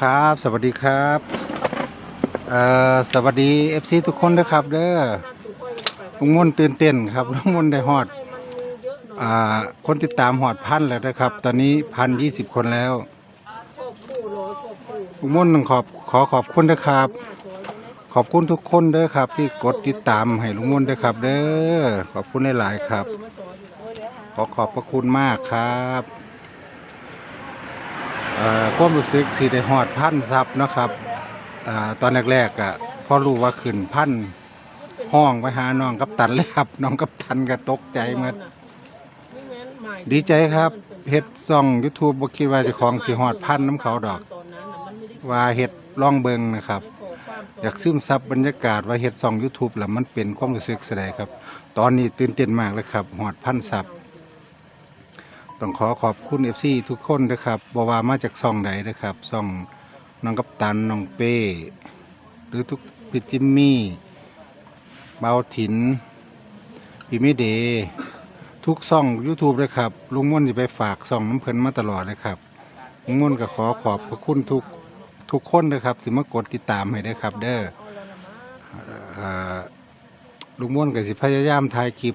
ครับ สวัสดีครับเอ่อสวัสดีเอฟซีทุกคนนะครับ เด้อลุงมนต์ตื่นเต้นครับลุงมนต์ได้ฮอดอ่าคนติดตามฮอดพันแล้วนะครับ ตอนนี้พันยี่สิบคนแล้วลุงมนต์ต้องขอบขอขอบคุณนะครับ ขอบคุณทุกคนเด้อครับ ที่กดติดตามให้ลุงมนต์ด้วยครับ เด้อขอบคุณหลายๆครับ ขอขอบพระคุณมากครับ ความรู้สึกที่ได้ฮอดพันซับนะครับอตอนแรกๆอะพอรู้ว่าขึ้นพันห้องไปหาน้องกัปตันเลยครับ น้องกัปตันก็ตกใจเหมือนดีใจครับเฮ็ดซ่อง YouTube บ่คิดว่าจะของสิฮอดพันน้ำเขาดอก ว่าเฮ็ดล่องเบิงนะครับ อยากซึมซับบรรยากาศว่าเฮ็ดซ่อง YouTube แล้วมันเป็นความรู้สึกแสดงครับ ตอนนี้ตื่นเต้นมากเลยครับฮอดพันซับ ต้องขอขอบคุณเอฟซีทุกคนนะครับบว่ามาจากซ่องใดนนะครับซ่องน้องกัปตันน้องเป้ หรือทุกพี่จิมมี่เบาถินพี่ไม่เด ทุกซ่อง YouTube เลยครับ ลุงม่วนจะไปฝากซ่องน้ำเพลินมาตลอดเลยครับ ลุงม่วนก็ขอขอบพระคุณทุกทุกคนนะครับที่มากดติดตามให้ได้ครับ เด้อเอ่อลุงม่วนก็สิพยายามถ่ายคลิป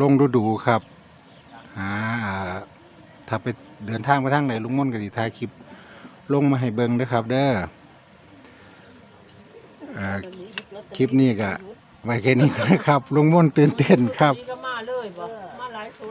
ลงดูดูๆครับ หาถ้าไปเดินทางไปทางไหนลุงม่นก็สิถ่ายคลิปลงมาให้เบิ้งด้อครับ เด้อคลิปนี้ก็ไว้แค่นี้นะครับลุงม่นตื่นเต้นครับ นี่ก็มาเลยบ่มาหลายชุด